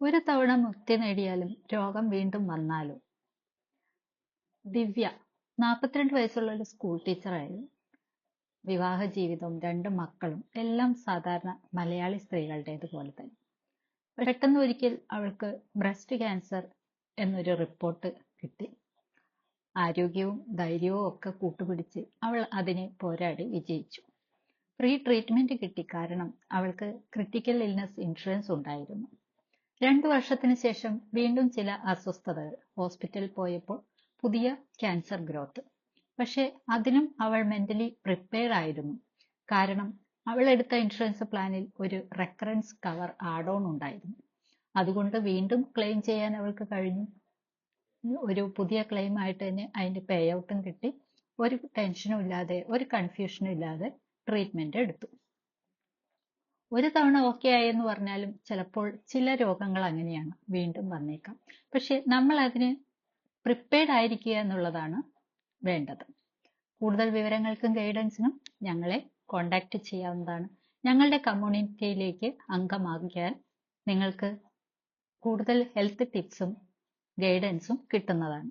ഒരു തവണ മുക്തി നേടിയാലും രോഗം വീണ്ടും വന്നാലും. ദിവ്യ നാൽപ്പത്തിരണ്ട് വയസ്സുള്ള ഒരു സ്കൂൾ ടീച്ചറായിരുന്നു വിവാഹ ജീവിതവും രണ്ട് മക്കളും എല്ലാം സാധാരണ മലയാളി സ്ത്രീകളുടേതുപോലെ തന്നെ. പെട്ടെന്ന് ഒരിക്കൽ അവൾക്ക് ബ്രസ്റ്റ് ക്യാൻസർ എന്നൊരു റിപ്പോർട്ട് കിട്ടി. ആരോഗ്യവും ധൈര്യവും ഒക്കെ കൂട്ടുപിടിച്ച് അവൾ അതിനെ പോരാടി വിജയിച്ചു. ഫ്രീ ട്രീറ്റ്മെന്റ് കിട്ടി. കാരണം അവൾക്ക് ക്രിട്ടിക്കൽ ഇൽനസ് ഇൻഷുറൻസ് ഉണ്ടായിരുന്നു. രണ്ടു വർഷത്തിന് ശേഷം വീണ്ടും ചില അസ്വസ്ഥതകൾ. ഹോസ്പിറ്റലിൽ പോയപ്പോൾ പുതിയ ക്യാൻസർ ഗ്രോത്ത്. പക്ഷെ അതിനും അവൾ മെന്റലി പ്രിപ്പയർ ആയിരുന്നു. കാരണം അവൾ എടുത്ത ഇൻഷുറൻസ് പ്ലാനിൽ ഒരു റെക്കറൻസ് കവർ ആഡ് ഓൺ ഉണ്ടായിരുന്നു. അതുകൊണ്ട് വീണ്ടും ക്ലെയിം ചെയ്യാൻ അവൾക്ക് കഴിഞ്ഞു. ഒരു പുതിയ ക്ലെയിം ആയിട്ട് തന്നെ അതിന്റെ പേ ഔട്ടും കിട്ടി. ഒരു ടെൻഷനും ഇല്ലാതെ ഒരു കൺഫ്യൂഷനും ഇല്ലാതെ ട്രീറ്റ്മെന്റ് എടുത്തു. ഒരു തവണ ഓക്കെ ആയെന്ന് പറഞ്ഞാലും ചിലപ്പോൾ ചില രോഗങ്ങൾ അങ്ങനെയാണ് വീണ്ടും വന്നേക്കാം. പക്ഷെ നമ്മൾ അതിന് പ്രിപ്പയർഡ് ആയിരിക്കുക എന്നുള്ളതാണ് വേണ്ടത്. കൂടുതൽ വിവരങ്ങൾക്കും ഗൈഡൻസിനും ഞങ്ങളെ കോൺടാക്റ്റ് ചെയ്യാവുന്നതാണ്. ഞങ്ങളുടെ കമ്മ്യൂണിറ്റിയിലേക്ക് അംഗമാകിയാൽ നിങ്ങൾക്ക് കൂടുതൽ ഹെൽത്ത് ടിപ്സും ഗൈഡൻസും കിട്ടുന്നതാണ്.